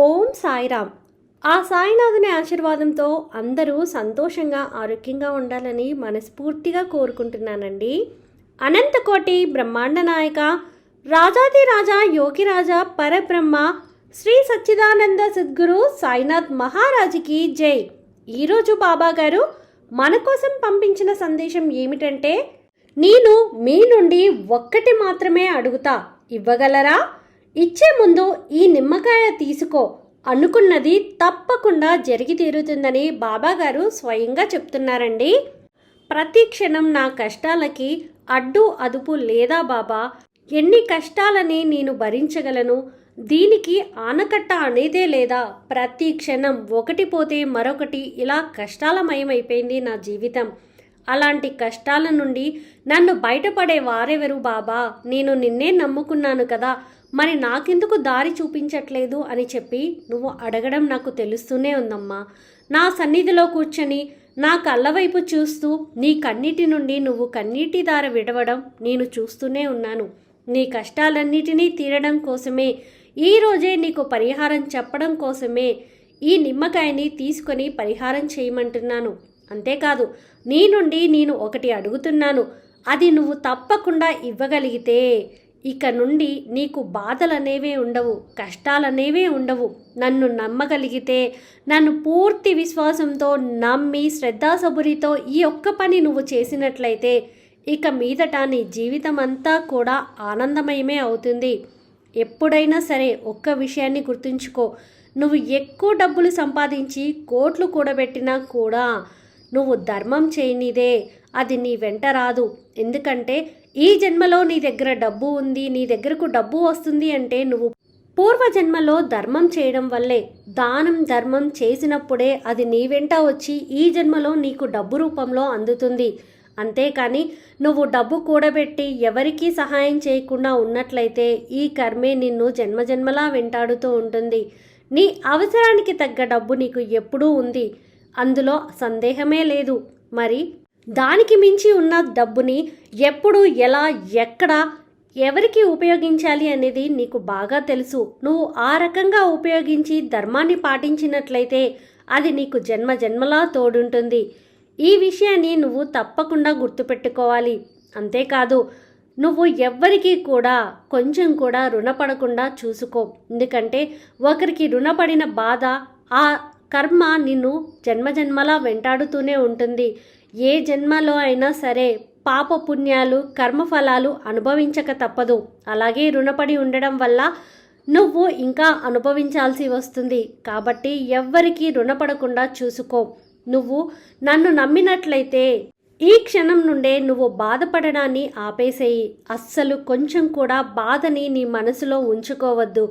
ఓం సాయిరామ్. ఆ సాయినాథుని ఆశీర్వాదంతో అందరూ సంతోషంగా ఆరోగ్యంగా ఉండాలని మనస్ఫూర్తిగా కోరుకుంటున్నానండి. అనంతకోటి బ్రహ్మాండ నాయక రాజాది రాజా యోగిరాజా పరబ్రహ్మ శ్రీ సచ్చిదానంద సద్గురు సాయినాథ్ మహారాజుకి జై. ఈరోజు బాబా గారు మన కోసం పంపించిన సందేశం ఏమిటంటే నేను మీ నుండి ఒక్కటి మాత్రమే అడుగుతా. ఇవ్వగలరా? ఇచ్చే ముందు ఈ నిమ్మకాయ తీసుకో అనుకున్నది తప్పకుండా జరిగి తీరుతుందని బాబాగారు స్వయంగా చెప్తున్నారండి. ప్రతి క్షణం నా కష్టాలకి అడ్డు అదుపు లేదా బాబా ఎన్ని కష్టాలని నేను భరించగలను? దీనికి ఆనకట్ట అనేదే లేదా? ప్రతి క్షణం ఒకటి పోతే మరొకటి ఇలా కష్టాలమయమైపోయింది నా జీవితం. అలాంటి కష్టాల నుండి నన్ను బయటపడే వారెవరు బాబా? నేను నిన్నే నమ్ముకున్నాను కదా. మరి నాకెందుకు దారి చూపించట్లేదు అని చెప్పి నువ్వు అడగడం నాకు తెలుస్తూనే ఉందమ్మా. నా సన్నిధిలో కూర్చొని నా కళ్ళ వైపు చూస్తూ నీ కన్నీటి నుండి నువ్వు కన్నీటి దార విడవడం నేను చూస్తూనే ఉన్నాను. నీ కష్టాలన్నిటినీ తీరడం కోసమే ఈరోజే నీకు పరిహారం చెప్పడం కోసమే ఈ నిమ్మకాయని తీసుకొని పరిహారం చేయమంటున్నాను. అంతేకాదు నీ నుండి నేను ఒకటి అడుగుతున్నాను. అది నువ్వు తప్పకుండా ఇవ్వగలిగితే ఇక నుండి నీకు బాధలనేవే ఉండవు కష్టాలనేవే ఉండవు. నన్ను నమ్మగలిగితే నన్ను పూర్తి విశ్వాసంతో నమ్మి శ్రద్ధాసబురితో ఈ ఒక్క పని నువ్వు చేసినట్లయితే ఇక మీదట నీ జీవితం అంతా కూడా ఆనందమయమే అవుతుంది. ఎప్పుడైనా సరే ఒక్క విషయాన్ని గుర్తుంచుకో. నువ్వు ఎక్కువ డబ్బులు సంపాదించి కోట్లు కూడబెట్టినా కూడా నువ్వు ధర్మం చేయనిదే అది నీ వెంట రాదు. ఎందుకంటే ఈ జన్మలో నీ దగ్గర డబ్బు ఉంది నీ దగ్గరకు డబ్బు వస్తుంది అంటే నువ్వు పూర్వజన్మలో ధర్మం చేయడం వల్లే దానం ధర్మం చేసినప్పుడే అది నీ వెంట వచ్చి ఈ జన్మలో నీకు డబ్బు రూపంలో అందుతుంది. అంతేకాని నువ్వు డబ్బు కూడబెట్టి ఎవరికీ సహాయం చేయకుండా ఉన్నట్లయితే ఈ కర్మే నిన్ను జన్మజన్మలా వెంటాడుతూ ఉంటుంది. నీ అవసరానికి తగ్గ డబ్బు నీకు ఎప్పుడూ ఉంది. అందులో సందేహమే లేదు. మరి దానికి మించి ఉన్న డబ్బుని ఎప్పుడు ఎలా ఎక్కడ ఎవరికి ఉపయోగించాలి అనేది నీకు బాగా తెలుసు. నువ్వు ఆ రకంగా ఉపయోగించి ధర్మాన్ని పాటించినట్లయితే అది నీకు జన్మ జన్మలా తోడుంటుంది. ఈ విషయాన్ని నువ్వు తప్పకుండా గుర్తుపెట్టుకోవాలి. అంతేకాదు నువ్వు ఎవ్వరికీ కూడా కొంచెం కూడా రుణపడకుండా చూసుకో. ఎందుకంటే ఒకరికి రుణపడిన బాధ ఆ కర్మ నిన్ను జన్మజన్మలా వెంటాడుతూనే ఉంటుంది. ఏ జన్మలో అయినా సరే పాప పుణ్యాలు కర్మఫలాలు అనుభవించక తప్పదు. అలాగే రుణపడి ఉండడం వల్ల నువ్వు ఇంకా అనుభవించాల్సి వస్తుంది. కాబట్టి ఎవ్వరికీ రుణపడకుండా చూసుకో. నువ్వు నన్ను నమ్మినట్లయితే ఈ క్షణం నుండే నువ్వు బాధపడడాన్ని ఆపేసేయి. అస్సలు కొంచెం కూడా బాధని నీ మనసులో ఉంచుకోవద్దు.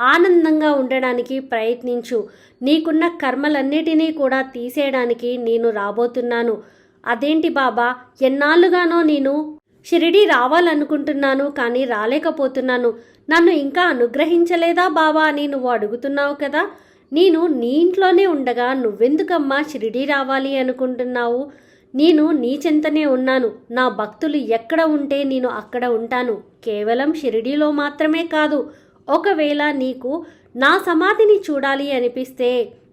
ఆనందంగా ఉండడానికి ప్రయత్నించు. నీకున్న కర్మలన్నిటినీ కూడా తీసేయడానికి నేను రాబోతున్నాను. అదేంటి బాబా? ఎన్నాళ్ళుగానో నేను షిరిడి రావాలనుకుంటున్నాను కానీ రాలేకపోతున్నాను. నన్ను ఇంకా అనుగ్రహించలేదా బాబా అని నువ్వు అడుగుతున్నావు కదా? నేను నీ ఇంట్లోనే ఉండగా నువ్వెందుకమ్మా షిరిడి రావాలి అనుకుంటున్నావు? నేను నీ చెంతనే ఉన్నాను. నా భక్తులు ఎక్కడ ఉంటే నేను అక్కడ ఉంటాను. కేవలం షిరిడీలో మాత్రమే కాదు ఒకవేళ నీకు నా సమాధిని చూడాలి అనిపిస్తే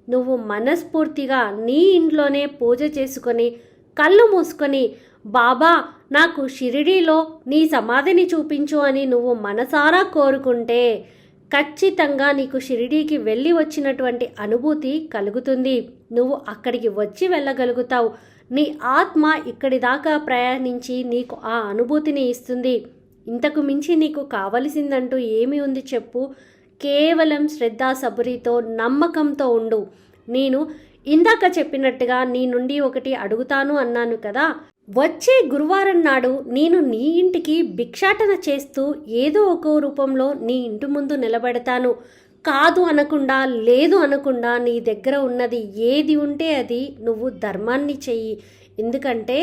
నువ్వు మనస్ఫూర్తిగా నీ ఇంట్లోనే పూజ చేసుకొని కళ్ళు మూసుకొని బాబా నాకు షిరిడీలో నీ సమాధిని చూపించు అని నువ్వు మనసారా కోరుకుంటే ఖచ్చితంగా నీకు షిరిడీకి వెళ్ళి వచ్చినటువంటి అనుభూతి కలుగుతుంది. నువ్వు అక్కడికి వచ్చి వెళ్ళగలుగుతావు. నీ ఆత్మ ఇక్కడి దాకా ప్రయాణించి నీకు ఆ అనుభూతిని ఇస్తుంది. ఇంతకు మించి నీకు కావలసిందంటూ ఏమి ఉంది చెప్పు. కేవలం శ్రద్ధ సబురితో నమ్మకంతో ఉండు. నేను ఇందాక చెప్పినట్టుగా నీ నుండి ఒకటి అడుగుతాను అన్నాను కదా. వచ్చే గురువారం నాడు నేను నీ ఇంటికి భిక్షాటన చేస్తూ ఏదో ఒక రూపంలో నీ ఇంటి ముందు నిలబెడతాను. కాదు అనకుండా లేదు అనకుండా నీ దగ్గర ఉన్నది ఏది ఉంటే అది నువ్వు ధర్మాన్ని చెయ్యి. ఎందుకంటే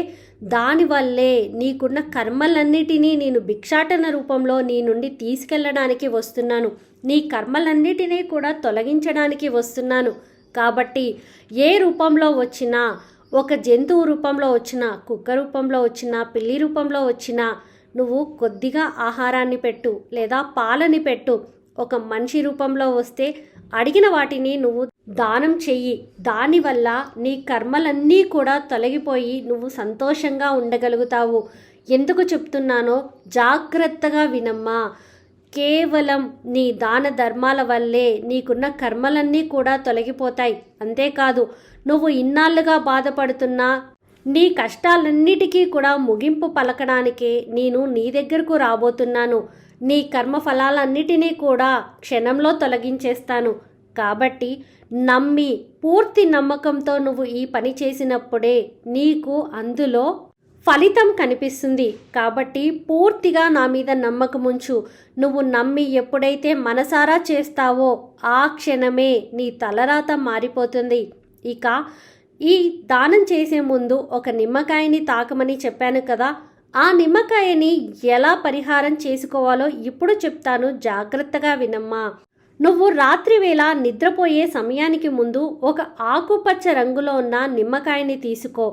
దానివల్లే నీకున్న కర్మలన్నిటినీ నేను భిక్షాటన రూపంలో నీ నుండి తీసుకెళ్ళడానికి వస్తున్నాను. నీ కర్మలన్నిటినీ కూడా తొలగించడానికి వస్తున్నాను. కాబట్టి ఏ రూపంలో వచ్చినా ఒక జంతువు రూపంలో వచ్చినా కుక్క రూపంలో వచ్చినా పిల్లి రూపంలో వచ్చినా నువ్వు కొద్దిగా ఆహారాన్ని పెట్టు లేదా పాలని పెట్టు. ఒక మనిషి రూపంలో వస్తే అడిగిన వాటిని నువ్వు దానం చెయ్యి. దానివల్ల నీ కర్మలన్నీ కూడా తొలగిపోయి నువ్వు సంతోషంగా ఉండగలుగుతావు. ఎందుకు చెప్తున్నానో జాగ్రత్తగా వినమ్మా. కేవలం నీ దాన ధర్మాల వల్లే నీకున్న కర్మలన్నీ కూడా తొలగిపోతాయి. అంతేకాదు నువ్వు ఇన్నాళ్ళుగా బాధపడుతున్నా నీ కష్టాలన్నిటికీ కూడా ముగింపు పలకడానికే నేను నీ దగ్గరకు రాబోతున్నాను. నీ కర్మ ఫలాలన్నిటినీ కూడా క్షణంలో తొలగించేస్తాను. కాబట్టి నమ్మి పూర్తి నమ్మకంతో నువ్వు ఈ పని చేసినప్పుడే నీకు అందులో ఫలితం కనిపిస్తుంది. కాబట్టి పూర్తిగా నా మీద నమ్మకముంచు. నువ్వు నమ్మి ఎప్పుడైతే మనసారా చేస్తావో ఆ క్షణమే నీ తలరాత మారిపోతుంది. ఇక ఈ దానం చేసే ముందు ఒక నిమ్మకాయని తాకమని చెప్పాను కదా ఆ నిమ్మకాయని ఎలా పరిహారం చేసుకోవాలో ఇప్పుడు చెప్తాను. జాగ్రత్తగా వినమ్మా. నువ్వు రాత్రి వేళ నిద్రపోయే సమయానికి ముందు ఒక ఆకుపచ్చ రంగులో ఉన్న నిమ్మకాయని తీసుకో.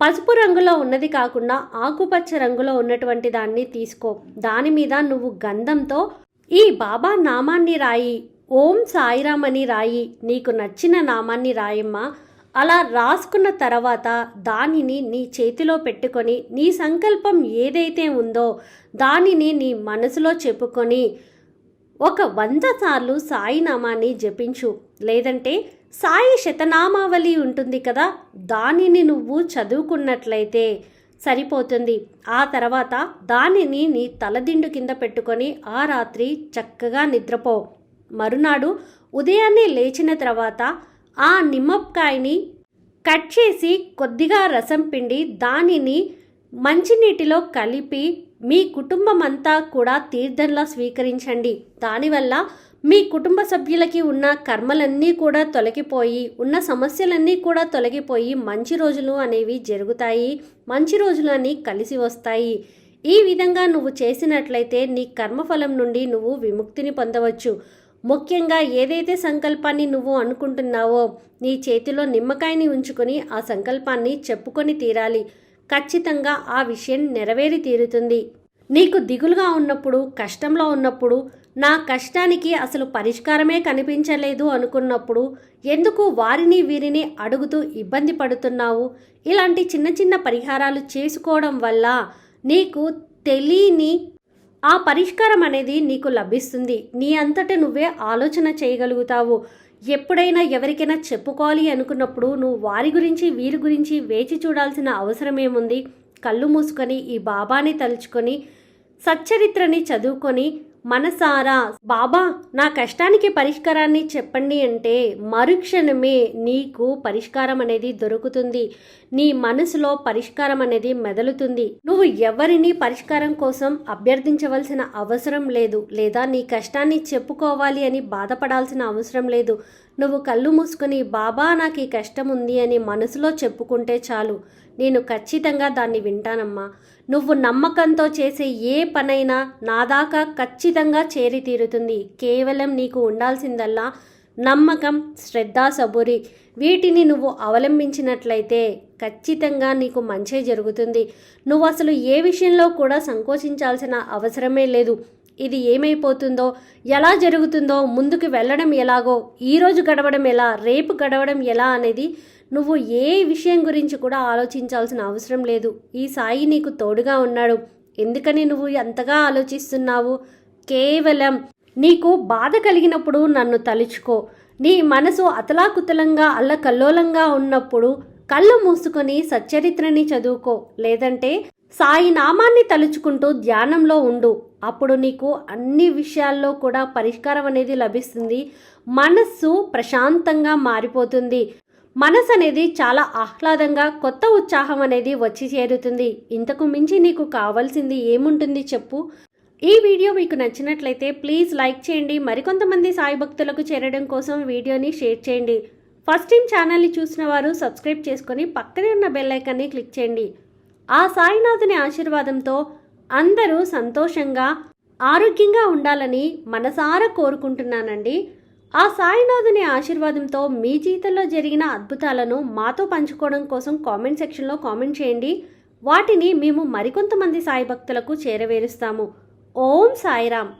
పసుపు రంగులో ఉన్నది కాకుండా ఆకుపచ్చ రంగులో ఉన్నటువంటి దాన్ని తీసుకో. దాని మీద నువ్వు గంధంతో ఈ బాబా నామాన్ని రాయి. ఓం సాయిరామ్ అని రాయి. నీకు నచ్చిన నామాన్ని రాయమ్మా. అలా రాసుకున్న తర్వాత దానిని నీ చేతిలో పెట్టుకొని నీ సంకల్పం ఏదైతే ఉందో దానిని నీ మనసులో చెప్పుకొని ఒక వంద సార్లు సాయినామాన్ని జపించు. లేదంటే సాయి శతనామావళి ఉంటుంది కదా దానిని నువ్వు చదువుకున్నట్లయితే సరిపోతుంది. ఆ తర్వాత దానిని నీ తలదిండు కింద పెట్టుకొని ఆ రాత్రి చక్కగా నిద్రపో. మరునాడు ఉదయాన్నే లేచిన తర్వాత ఆ నిమ్మకాయని కట్ చేసి కొద్దిగా రసం పిండి దానిని మంచినీటిలో కలిపి మీ కుటుంబం అంతా కూడా తీర్థంలా స్వీకరించండి. దానివల్ల మీ కుటుంబ సభ్యులకి ఉన్న కర్మలన్నీ కూడా తొలగిపోయి ఉన్న సమస్యలన్నీ కూడా తొలగిపోయి మంచి రోజులు అనేవి జరుగుతాయి మంచి రోజులు అని కలిసి వస్తాయి. ఈ విధంగా నువ్వు చేసినట్లయితే నీ కర్మఫలం నుండి నువ్వు విముక్తిని పొందవచ్చు. ముఖ్యంగా ఏదైతే సంకల్పాన్ని నువ్వు అనుకుంటున్నావో నీ చేతిలో నిమ్మకాయని ఉంచుకొని ఆ సంకల్పాన్ని చెప్పుకొని తీరాలి. ఖచ్చితంగా ఆ విషయం నెరవేరి తీరుతుంది. నీకు దిగులుగా ఉన్నప్పుడు కష్టంలో ఉన్నప్పుడు నా కష్టానికి అసలు పరిష్కారమే కనిపించలేదు అనుకున్నప్పుడు ఎందుకు వారిని వీరిని అడుగుతూ ఇబ్బంది పడుతున్నావు? ఇలాంటి చిన్న చిన్న పరిహారాలు చేసుకోవడం వల్ల నీకు తెలియని ఆ పరిష్కారం అనేది నీకు లభిస్తుంది. నీ అంతట నువ్వే ఆలోచన చేయగలుగుతావు. ఎప్పుడైనా ఎవరికైనా చెప్పుకోవాలి అనుకున్నప్పుడు నువ్వు వారి గురించి వీరి గురించి వేచి చూడాల్సిన అవసరం ఏముంది? కళ్ళు మూసుకొని ఈ బాబాని తలుచుకొని సచ్చరిత్రని చదువుకొని మనసారా బాబా నా కష్టానికి పరిష్కారాన్ని చెప్పండి అంటే మరుక్షణమే నీకు పరిష్కారం అనేది దొరుకుతుంది. నీ మనసులో పరిష్కారం అనేది మెదలుతుంది. నువ్వు ఎవరిని పరిష్కారం కోసం అభ్యర్థించవలసిన అవసరం లేదు లేదా నీ కష్టాన్ని చెప్పుకోవాలి అని బాధపడాల్సిన అవసరం లేదు. నువ్వు కళ్ళు మూసుకొని బాబా నాకు ఈ కష్టం ఉంది అని మనసులో చెప్పుకుంటే చాలు. నేను ఖచ్చితంగా దాన్ని వింటానమ్మా. నువ్వు నమ్మకంతో చేసే ఏ పనైనా నా దాకా ఖచ్చితంగా చేరి తీరుతుంది కేవలం నీకు ఉండాల్సిందల్లా నమ్మకం శ్రద్ధ సబురి. వీటిని నువ్వు అవలంబించినట్లయితే ఖచ్చితంగా నీకు మంచే జరుగుతుంది. నువ్వు అసలు ఏ విషయంలో కూడా సంకోచించాల్సిన అవసరమే లేదు. ఇది ఏమైపోతుందో ఎలా జరుగుతుందో ముందుకు వెళ్ళడం ఎలాగో ఈరోజు గడవడం ఎలా రేపు గడవడం ఎలా అనేది నువ్వు ఏ విషయం గురించి కూడా ఆలోచించాల్సిన అవసరం లేదు. ఈ సాయి నీకు తోడుగా ఉన్నాడు. ఎందుకని నువ్వు ఎంతగా ఆలోచిస్తున్నావు? కేవలం నీకు బాధ కలిగినప్పుడు నన్ను తలుచుకో. నీ మనసు అతలాకుతలంగా అల్లకల్లోలంగా ఉన్నప్పుడు కళ్ళు మూసుకొని సచ్చరిత్రని చదువుకో. లేదంటే సాయి నామాన్ని తలుచుకుంటూ ధ్యానంలో ఉండు. అప్పుడు నీకు అన్ని విషయాల్లో కూడా పరిష్కారం అనేది లభిస్తుంది. మనస్సు ప్రశాంతంగా మారిపోతుంది. మనసు అనేది చాలా ఆహ్లాదంగా కొత్త ఉత్సాహం అనేది వచ్చి చేరుతుంది. ఇంతకు మించి నీకు కావాల్సింది ఏముంటుంది చెప్పు. ఈ వీడియో మీకు నచ్చినట్లయితే ప్లీజ్ లైక్ చేయండి. మరికొంతమంది సాయి భక్తులకు చేరడం కోసం వీడియోని షేర్ చేయండి. ఫస్ట్ టైం ఛానల్ని చూసిన వారు సబ్స్క్రైబ్ చేసుకొని పక్కనే ఉన్న బెల్ ఐకాన్ని క్లిక్ చేయండి. ఆ సాయినాథుని ఆశీర్వాదంతో అందరూ సంతోషంగా ఆరోగ్యంగా ఉండాలని మనసారా కోరుకుంటున్నానండి. ఆ సాయినాథుని ఆశీర్వాదంతో మీ జీవితంలో జరిగిన అద్భుతాలను మాతో పంచుకోవడం కోసం కామెంట్ సెక్షన్లో కామెంట్ చేయండి. వాటిని మేము మరికొంతమంది సాయి భక్తులకు చేరవేరుస్తాము. ఓం సాయిరామ్.